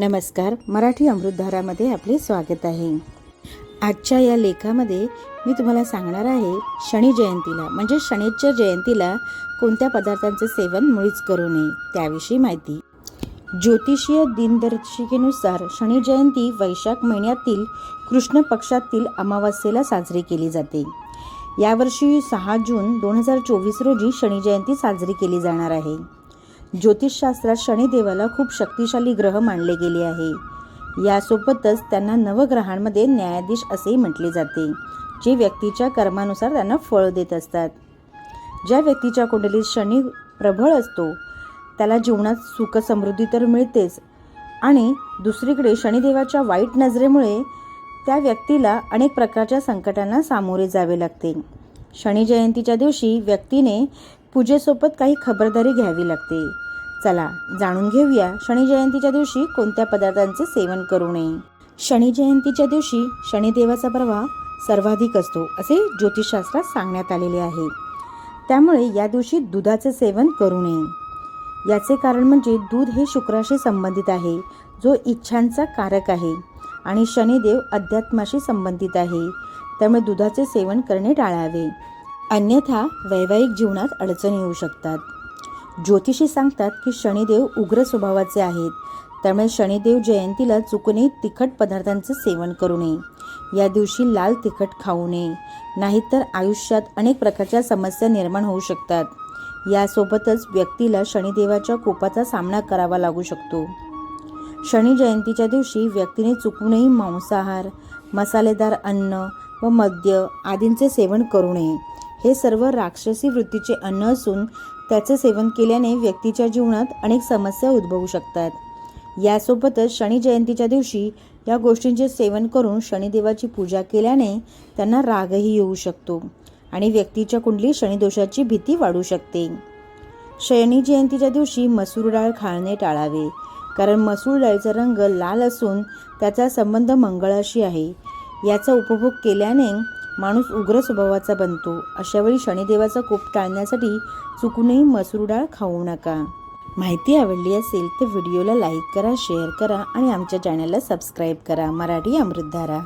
नमस्कार मराठी अमृतधारामध्ये आपले स्वागत आहे. आजच्या या लेखामध्ये मी तुम्हाला सांगणार आहे शनी जयंतीला म्हणजे शनीच्या जयंतीला कोणत्या पदार्थांचे सेवन मुळीच करू नये त्याविषयी माहिती. ज्योतिषीय दिनदर्शिकेनुसार शनी जयंती वैशाख महिन्यातील कृष्ण पक्षातील अमावस्येला साजरी केली जाते. यावर्षी सहा जून दोन हजार चोवीस रोजी शनी जयंती साजरी केली जाणार आहे. ज्योतिषशास्त्रात शनिदेवाला खूप शक्तिशाली ग्रह मानले गेले आहे. यासोबतच त्यांना नवग्रहांमध्ये न्यायाधीश असेही म्हटले जाते जे व्यक्तीच्या कर्मानुसार त्यांना फळ देत असतात. ज्या व्यक्तीच्या कुंडलीत शनी प्रबळ असतो त्याला जीवनात सुख समृद्धी तर मिळतेच आणि दुसरीकडे शनिदेवाच्या वाईट नजरेमुळे त्या व्यक्तीला अनेक प्रकारच्या संकटांना सामोरे जावे लागते. शनी जयंतीच्या दिवशी व्यक्तीने पूजेसोबत काही खबरदारी घ्यावी लागते. चला जाणून घेऊया शनी जयंतीच्या दिवशी कोणत्या पदार्थांचे सेवन करू नये. शनी जयंतीच्या दिवशी शनिदेवाचा प्रभाव सर्वाधिक असतो असे ज्योतिषशास्त्रात सांगण्यात आलेले आहे. त्यामुळे या दिवशी दुधाचे सेवन करू नये. याचे कारण म्हणजे दूध हे शुक्राशी संबंधित आहे जो इच्छांचा कारक आहे आणि शनिदेव अध्यात्माशी संबंधित आहे. त्यामुळे दुधाचे सेवन करणे टाळावे. अन्यथा वैवाहिक जीवनात अडचणी येऊ शकतात. ज्योतिषी सांगतात की शनिदेव उग्र स्वभावाचे आहेत. त्यामुळे शनिदेव जयंतीला चुकूनही तिखट पदार्थांचे सेवन करू नये. या दिवशी लाल तिखट खाऊ नये. नाहीतर आयुष्यात अनेक प्रकारच्या समस्या निर्माण होऊ शकतात. यासोबतच व्यक्तीला शनिदेवाच्या कोपाचा सामना करावा लागू शकतो. शनी जयंतीच्या दिवशी व्यक्तीने चुकूनही मांसाहार मसालेदार अन्न व मद्य आदींचे सेवन करू नये. हे सर्व राक्षसी वृत्तीचे अन्न असून त्याचे सेवन केल्याने व्यक्तीच्या जीवनात अनेक समस्या उद्भवू शकतात. यासोबतच शनी जयंतीच्या दिवशी या गोष्टींचे सेवन करून शनिदेवाची पूजा केल्याने त्यांना रागही येऊ शकतो आणि व्यक्तीच्या कुंडली शनिदोषाची भीती वाढू शकते. शनी जयंतीच्या दिवशी मसूर डाळ खाळणे टाळावे कारण मसूर डाळीचा रंग लाल असून त्याचा संबंध मंगळाशी आहे. याचा उपभोग केल्याने माणूस उग्र स्वभावाचा बनतो. अशावेळी शनिदेवाचा कोप टाळण्यासाठी चुकूनही मसूर डाळ खाऊ नका. माहिती आवडली असेल तर व्हिडिओला लाईक करा शेअर करा आणि आमच्या चॅनलला सबस्क्राईब करा. मराठी अमृतधारा.